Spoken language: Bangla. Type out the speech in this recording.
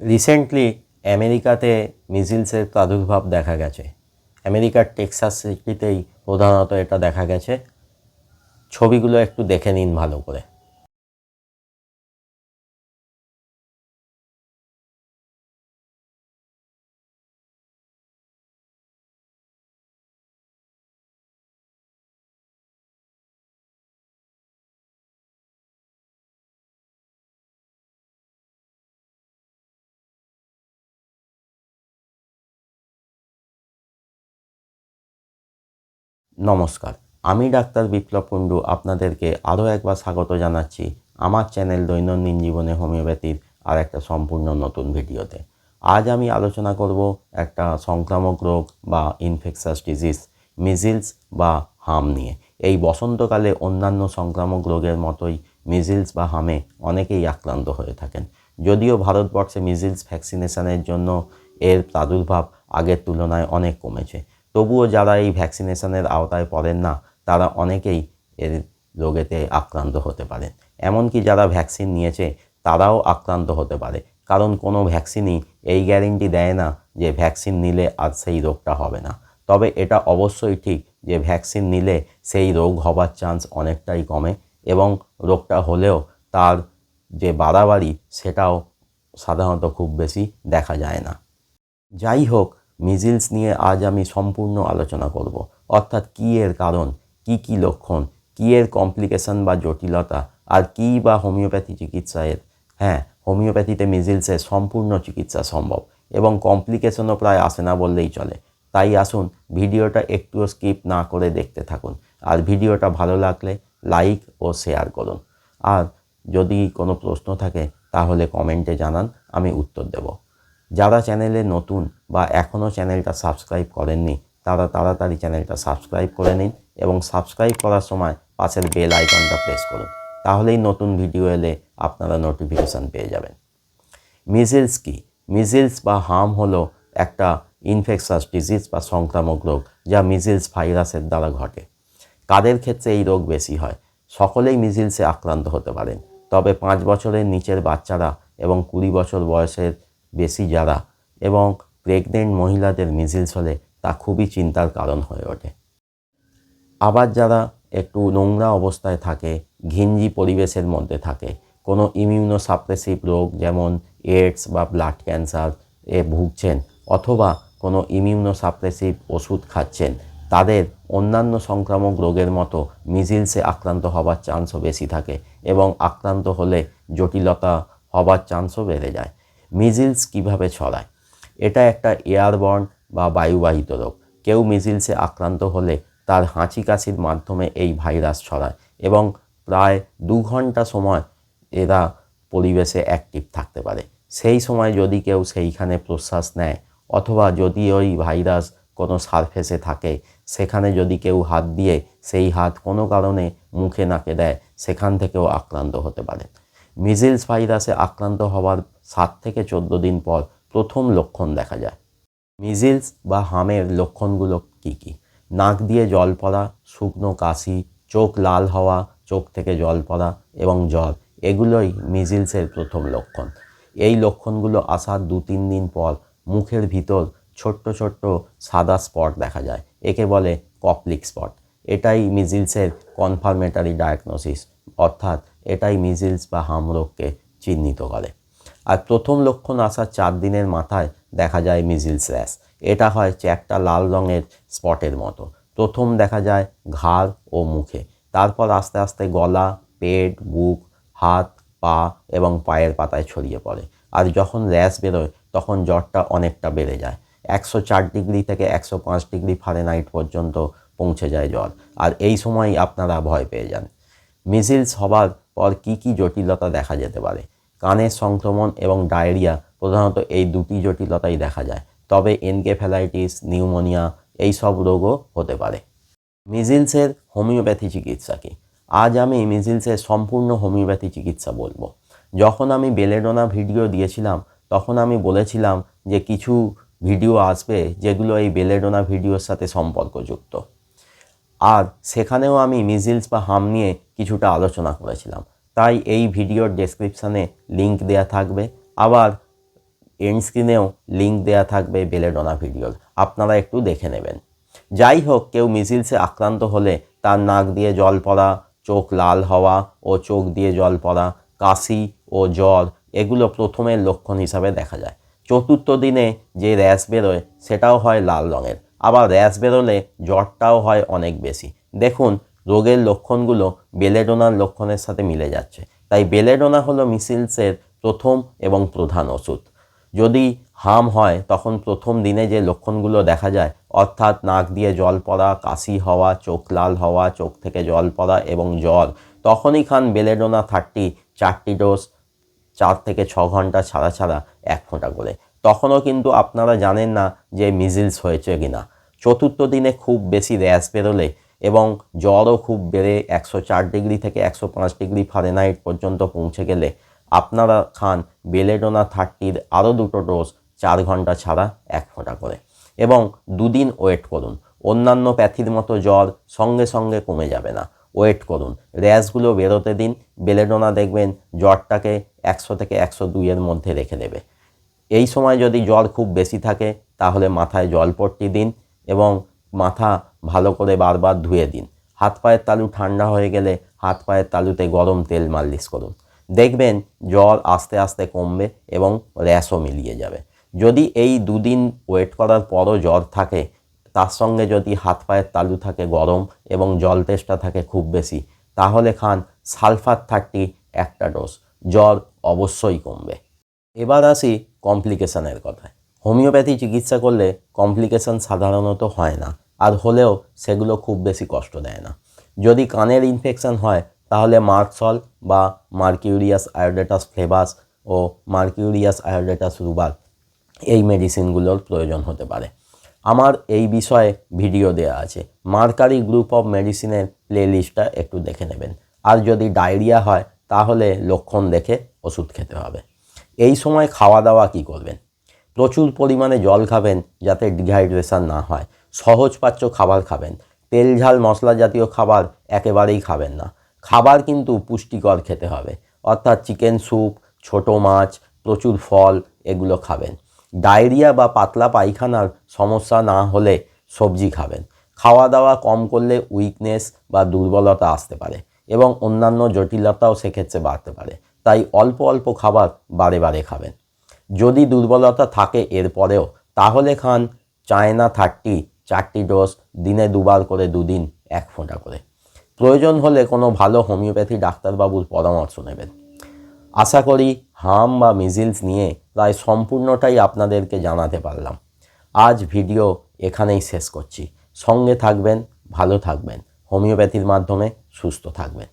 রিসেন্টলি আমেরিকাতে মিজিলসের প্রাদুর্ভাব দেখা গেছে। আমেরিকার টেক্সাস সিটিতেই প্রধানত এটা দেখা গেছে। ছবিগুলো একটু দেখে নিন ভালো করে। নমস্কার। আমি ডাক্তার বিপ্লব কুণ্ডু আপনাদেরকে আরও একবার স্বাগত জানাচ্ছি আমার চ্যানেল দৈনন্দিন জীবনে হোমিওপ্যাথির আর একটা সম্পূর্ণ নতুন ভিডিওতে। আজ আমি আলোচনা করব একটা সংক্রামক রোগ বা ইনফেকশাস ডিজিজ মিজিলস বা হাম নিয়ে। এই বসন্তকালে অন্যান্য সংক্রামক রোগের মতোই মিজিলস বা হামে অনেকেই আক্রান্ত হয়ে থাকেন। যদিও ভারতবর্ষে মিজিলস ভ্যাকসিনেশনের জন্য এর প্রাদুর্ভাব আগের তুলনায় অনেক কমেছে। তবুও যারা এই ভ্যাকসিনেশনের আওতায় পড়েন না, তারা অনেকেই এর রোগেতে আক্রান্ত হতে পারেন। এমনকি যারা ভ্যাকসিন নিয়েছে, তারাও আক্রান্ত হতে পারে। কারণ কোনো ভ্যাকসিনই এই গ্যারেন্টি দেয় না যে ভ্যাকসিন নিলে আর সেই রোগটা হবে না। তবে এটা অবশ্যই ঠিক যে ভ্যাকসিন নিলে সেই রোগ হবার চান্স অনেকটাই কমে এবং রোগটা হলেও তার যে বাড়াবাড়ি, সেটাও সাধারণত খুব বেশি দেখা যায় না। যাই হোক মিজিলস নিয়ে আজ আমি সম্পূর্ণ আলোচনা করব। অর্থাৎ কী এর কারণ, কি কি লক্ষণ, কী এর কমপ্লিকেশন বা জটিলতা, আর কী বা হোমিওপ্যাথি চিকিৎসা এর? হ্যাঁ হোমিওপ্যাথিতে মিজিলসের সম্পূর্ণ চিকিৎসা সম্ভব এবং কমপ্লিকেশনও প্রায় আসে না বললেই চলে। তাই আসুন ভিডিওটা একটুও স্কিপ না করে দেখতে থাকুন। আর ভিডিওটা ভালো লাগলে লাইক ও শেয়ার করুন। আর যদি কোনো প্রশ্ন থাকে তাহলে কমেন্টে জানান, আমি উত্তর দেবো। যারা চ্যানেলে নতুন বা এখনও চ্যানেলটা সাবস্ক্রাইব করেননি, তারা তাড়াতাড়ি চ্যানেলটা সাবস্ক্রাইব করে নিন এবং সাবস্ক্রাইব করার সময় পাশের বেল আইকনটা প্রেস করুন। তাহলেই নতুন ভিডিও এলে আপনারা নোটিফিকেশান পেয়ে যাবেন। মিজিলস কি? মিজিলস বা হাম হলো একটা ইনফেকশাস ডিজিজ বা সংক্রামক রোগ যা মিজিলস ভাইরাসের দ্বারা ঘটে। কাদের ক্ষেত্রে এই রোগ বেশি হয়? সকলেই মিজিলসে আক্রান্ত হতে পারেন। তবে পাঁচ বছরের নিচের বাচ্চারা এবং কুড়ি বছর বয়সের বেশি যারা এবং প্রেগনেন্ট মহিলাদের মিজিলস হলে তা খুবই চিন্তার কারণ হয়ে ওঠে। আবার যারা একটু নোংরা অবস্থায় থাকে, ঘিঞ্জি পরিবেশের মধ্যে থাকে, কোনো ইমিউনো সাপ্রেসিভ রোগ যেমন এডস বা ব্লাড ক্যান্সার এ ভুগছেন অথবা কোনো ইমিউনো সাপ্রেসিভ ওষুধ খাচ্ছেন, তাদের অন্যান্য সংক্রামক রোগের মতো মিজিলসে আক্রান্ত হবার চান্সও বেশি থাকে এবং আক্রান্ত হলে জটিলতা হবার চান্সও বেড়ে যায়। মিজিলস কীভাবে ছড়ায়? এটা একটা এয়ারবর্ন বা বায়ুবাহিত রোগ। কেউ মিজিলসে আক্রান্ত হলে তার হাঁচি কাশির মাধ্যমে এই ভাইরাস ছড়ায় এবং প্রায় দু ঘণ্টা সময় এরা পরিবেশে অ্যাক্টিভ থাকতে পারে। সেই সময় যদি কেউ সেইখানে প্রশ্বাস নেয় অথবা যদি ওই ভাইরাস কোনো সারফেসে থাকে, সেখানে যদি কেউ হাত দিয়ে সেই হাত কোনো কারণে মুখে নাকে দেয়, সেখান থেকেও আক্রান্ত হতে পারে। মিজিলস ভাইরাসে আক্রান্ত হওয়ার সাত থেকে চোদ্দ দিন পর প্রথম লক্ষণ দেখা যায়। মিজিলস বা হামের লক্ষণগুলো কী কী? নাক দিয়ে জল পড়া, শুকনো কাশি, চোখ লাল হওয়া, চোখ থেকে জল পড়া এবং জ্বর, এগুলোই মিজিলসের প্রথম লক্ষণ। এই লক্ষণগুলো আসার দু তিন দিন পর মুখের ভিতর ছোট্ট ছোট্ট সাদা স্পট দেখা যায়, একে বলে কপলিক স্পট। এটাই মিজিলসের কনফার্মেটারি ডায়াগনোসিস অর্থাৎ এটাই মিজিলস বা হাম রোগকে চিহ্নিত করে। আর প্রথম লক্ষণ আসার চার দিনের মাথায় দেখা যায় মিজিলস র্যাশ। এটা হয় চ্যাকটা লাল রঙের স্পটের মতো। প্রথম দেখা যায় ঘাড় ও মুখে। তারপর আস্তে আস্তে গলা, পেট, বুক, হাত, পা এবং পায়ের পাতায় ছড়িয়ে পড়ে। আর যখন র্যাশ বেরোয়, তখন জ্বরটা অনেকটা বেড়ে যায়। একশো চার ডিগ্রি থেকে একশো পাঁচ ডিগ্রি ফারেনহাইট পর্যন্ত পৌঁছে যায় জল। আর এই সময় আপনারা ভয় পেয়ে যান। মিজিলস হবার পর কী কী জটিলতা দেখা যেতে পারে? কানের সংক্রমণ এবং ডায়রিয়া প্রধানত এই দুটি জটিলতাই দেখা যায়। তবে এনকেফ্যালাইটিস নিউমোনিয়া এই সব রোগও হতে পারে। মিজিলসের হোমিওপ্যাথি চিকিৎসা কি? আজ আমি মিজিলসের সম্পূর্ণ হোমিওপ্যাথি চিকিৎসা বলব। যখন আমি বেলেডোনা ভিডিও দিয়েছিলাম, তখন আমি বলেছিলাম যে কিছু ভিডিও আসবে যেগুলো এই বেলেডোনা ভিডিওর সাথে সম্পর্কযুক্ত। আর সেখানেও আমি মিজিলস বা হাম নিয়ে কিছুটা আলোচনা করেছিলাম। তাই এই ভিডিওর ডেসক্রিপশানে লিংক দেয়া থাকবে। আবার এন্ড স্ক্রিনেও লিঙ্ক দেওয়া থাকবে বেলেডোনা ভিডিওর আপনারা একটু দেখে নেবেন। যাই হোক, কেউ মিজিলসে আক্রান্ত হলে তার নাক দিয়ে জল পড়া, চোখ লাল হওয়া ও চোখ দিয়ে জল পড়া, কাশি ও জ্বর এগুলো প্রথমের লক্ষণ হিসাবে দেখা যায়। চতুর্থ দিনে যে র্যাশ বেরোয়, সেটাও হয় লাল রঙের। আবার র্যাশ বেরোলে জ্বরটাও হয় অনেক বেশি। দেখুন, রোগের লক্ষণগুলো বেলেডোনার লক্ষণের সাথে মিলে যাচ্ছে। তাই বেলেডোনা হলো মিসিলসের প্রথম এবং প্রধান ওষুধ। যদি হাম হয়, তখন প্রথম দিনে যে লক্ষণগুলো দেখা যায়, অর্থাৎ নাক দিয়ে জল পড়া, কাশি হওয়া, চোখ লাল হওয়া, চোখ থেকে জল পড়া এবং জ্বর, তখনই খান বেলেডোনা থার্টি, চারটি ডোজ, চার থেকে ছ ঘণ্টা ছাড়া ছাড়া এক ফোঁটা করে। তখনও কিন্তু আপনারা জানেন না যে মিজিলস হয়েছে কিনা। চতুর্থ দিনে খুব বেশি র্যাশ বেরোলে এবং জ্বরও খুব বেড়ে একশো চার ডিগ্রি থেকে একশো পাঁচ ডিগ্রি ফারেনহাইট পর্যন্ত পৌঁছে গেলে আপনারা খান বেলেডোনা থার্টির আরও দুটো ডোজ চার ঘণ্টা ছাড়া এক ফোঁটা করে। এবং দুদিন ওয়েট করুন। অন্যান্য প্যাথির মতো জ্বর সঙ্গে সঙ্গে কমে যাবে না। ওয়েট করুন। র্যাশগুলো বেরোতে দিন। বেলেডোনা দেখবেন জ্বরটাকে একশো থেকে একশো দুইয়ের মধ্যে রেখে দেবে। এই সময় যদি জ্বর খুব বেশি থাকে, তাহলে মাথায় জল পট্টি দিন এবং মাথা ভালো করে বারবার ধুয়ে দিন। হাত পায়ের তালু ঠান্ডা হয়ে গেলে হাত পায়ের তালুতে গরম তেল মালিশ করুন। দেখবেন জ্বর আস্তে আস্তে কমবে এবং র্যাশও মিলিয়ে যাবে। যদি এই দুদিন ওয়েট করার পরও জ্বর থাকে, তার সঙ্গে যদি হাত পায়ের তালু থাকে গরম এবং জল তেষ্টা থাকে খুব বেশি, তাহলে খান সালফার থার্টি একটা ডোজ। জ্বর অবশ্যই কমবে। এবার আসি কমপ্লিকেশনের কথায়। হোমিওপ্যাথি চিকিৎসা করলে কমপ্লিকেশন সাধারণত হয় না, আর হলেও সেগুলো খুব বেশি কষ্ট দেয় না। যদি কানের ইনফেকশন হয়, তাহলে মার্কসল বা মার্কিউরিয়াস আয়োডেটাস ফ্লেভাস ও মার্কিউরিয়াস আয়োডেটাস রুবাল এই মেডিসিনগুলোর প্রয়োজন হতে পারে। আমার এই বিষয়ে ভিডিও দেওয়া আছে, মার্কারি গ্রুপ অফ মেডিসিনের প্লে লিস্টটা একটু দেখে নেবেন। আর যদি ডায়রিয়া হয়, তাহলে লক্ষণ দেখে ওষুধ খেতে হবে। এই সময় খাওয়া দাওয়া কি করবেন? প্রচুর পরিমাণে জল খাবেন যাতে ডিহাইড্রেশন না হয়। সহজপাচ্য খাবার খাবেন। তেল ঝাল মশলা জাতীয় খাবার একেবারেই খাবেন না। খাবার কিন্তু পুষ্টিকর খেতে হবে। অর্থাৎ চিকেন স্যুপ, ছোট মাছ, প্রচুর ফল, এগুলো খাবেন। ডায়রিয়া বা পাতলা পায়খানার সমস্যা না হলে সবজি খাবেন। খাওয়া দাওয়া কম করলে উইকনেস বা দুর্বলতা আসতে পারে এবং অন্যান্য জটিলতাও সেক্ষেত্রে বাড়তে পারে। তাই অল্প অল্প খাবার বারে বারে খাবেন। যদি দুর্বলতা থাকে এরপরেও তাহলে খান চায়না থার্টি, চারটি ডোজ দিনে দুবার করে দুদিন এক ফোঁটা করে। প্রয়োজন হলে কোনো ভালো হোমিওপ্যাথি ডাক্তারবাবুর পরামর্শ নেবেন। আশা করি হাম বা মিজিলস নিয়ে প্রায় সম্পূর্ণটাই আপনাদেরকে জানাতে পারলাম। আজ ভিডিও এখানেই শেষ করছি। সঙ্গে থাকবেন, ভালো থাকবেন। হোমিওপ্যাথির মাধ্যমে সুস্থ থাকবেন।